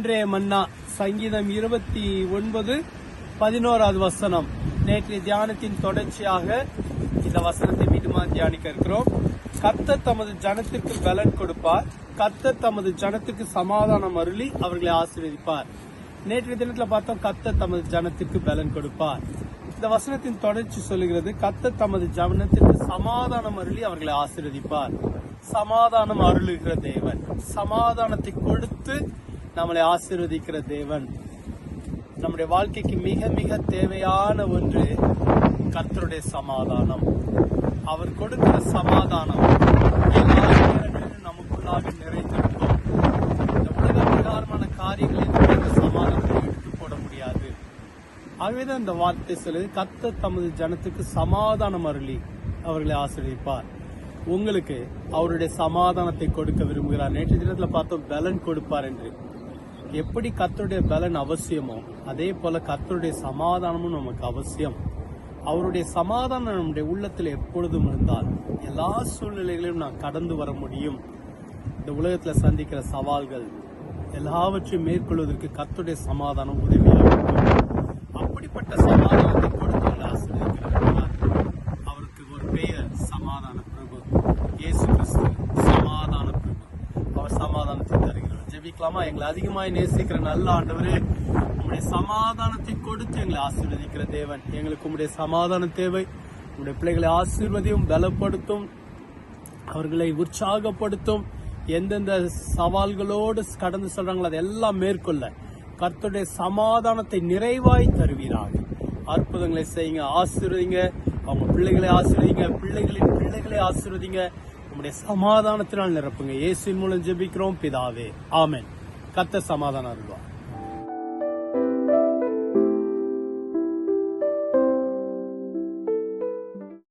இன்றைய மன்னா சங்கீதம் இருபத்தி ஒன்பது பதினோராவது வசனம். நேற்று தியானத்தின் தொடர்ச்சியாக இந்த வசனத்தை மீண்டுமா தியானிக்க இருக்கிறோம் கர்த்தர் தமது ஜனத்திற்கு பலன் கொடுப்பார். கர்த்தர் தமது ஜனத்துக்கு சமாதானம் அருளி அவர்களை ஆசீர்வதிப்பார். நேற்றைய தினத்துல பார்த்தோம் கர்த்தர் தமது ஜனத்திற்கு பலன் கொடுப்பார். இந்த வசனத்தின் தொடர்ச்சி சொல்லுகிறது கர்த்தர் தமது ஜனத்திற்கு சமாதானம் அருளி அவர்களை ஆசீர்வதிப்பார். சமாதானம் அருளுகிற தேவன். சமாதானத்தை கொடுத்து நம்மளை ஆசிர்வதிக்கிற தேவன். நம்முடைய வாழ்க்கைக்கு மிக மிக தேவையான ஒன்று கர்த்தருடைய சமாதானம். அவர் கொடுக்கிற சமாதானம். எல்லா நேரங்களிலும் நமக்குள்ளாக நிறைந்திருக்கும். இந்த உலக பிரகாரமான காரியங்களில் இந்த சமாதானத்தை எடுத்து போட முடியாது. ஆகவேதான் இந்த வார்த்தை சொல்லுது கர்த்தர் தமது ஜனத்துக்கு சமாதானம் அருளி அவர்களை ஆசிரியப்பார் உங்களுக்கு அவருடைய சமாதானத்தை கொடுக்க விரும்புகிறார். நேற்று தினத்தில் பார்த்தோம் பலன் கொடுப்பார் என்று. எப்படி கத்தருடைய பலன் அவசியமோ அதே போல கத்தருடைய சமாதானமும் நமக்கு அவசியம். அவருடைய சமாதானம் நம்முடைய உள்ளத்தில் எப்பொழுதும் இருந்தால் எல்லா சூழ்நிலைகளையும் நான் கடந்து வர முடியும். இந்த உலகத்தில் சந்திக்கிற சவால்கள் எல்லாவற்றையும் மேற்கொள்வதற்கு கத்துடைய சமாதானம் உதவியாக இருக்கும். அப்படிப்பட்ட சமாதானத்தை கொடுத்து ஆசிரியர் அவருக்கு ஒரு பெயர் சமாதான பிரபு இயேசு கிறிஸ்து சமாதான பிரபு அவர் சமாதானத்தை தருகிறார் ஜெபிக்கலாமா எங்களை அதிகமாய் நேசிக்கிற நல்ல ஆண்டவரே உங்களுடைய சமாதானத்தை கொடுத்து எங்களை ஆசீர்வதிக்கிற தேவன். எங்களுக்கு உங்களுடைய சமாதான தேவை. உங்களுடைய பிள்ளைகளை ஆசீர்வதியும் பலப்படுத்தும். அவர்களை உற்சாகப்படுத்தும். எந்தெந்த சவால்களோடு கடந்து சொல்றாங்களோ அதெல்லாம் மேற்கொள்ள கர்த்தருடைய சமாதானத்தை நிறைவாய் தருவீராக. அற்புதங்களை செய்யுங்க ஆசீர்வதிங்க. அவங்க பிள்ளைகளை ஆசீர்வதிங்க பிள்ளைகளின் பிள்ளைகளை ஆசீர்வதிங்க. உம்முடைய சமாதானத்தினால் நிரப்புங்க. இயேசுவின் மூலம் ஜெபிக்கிறோம். பிதாவே. ஆமேன். கத்த சமாதானம் அருள்வார்.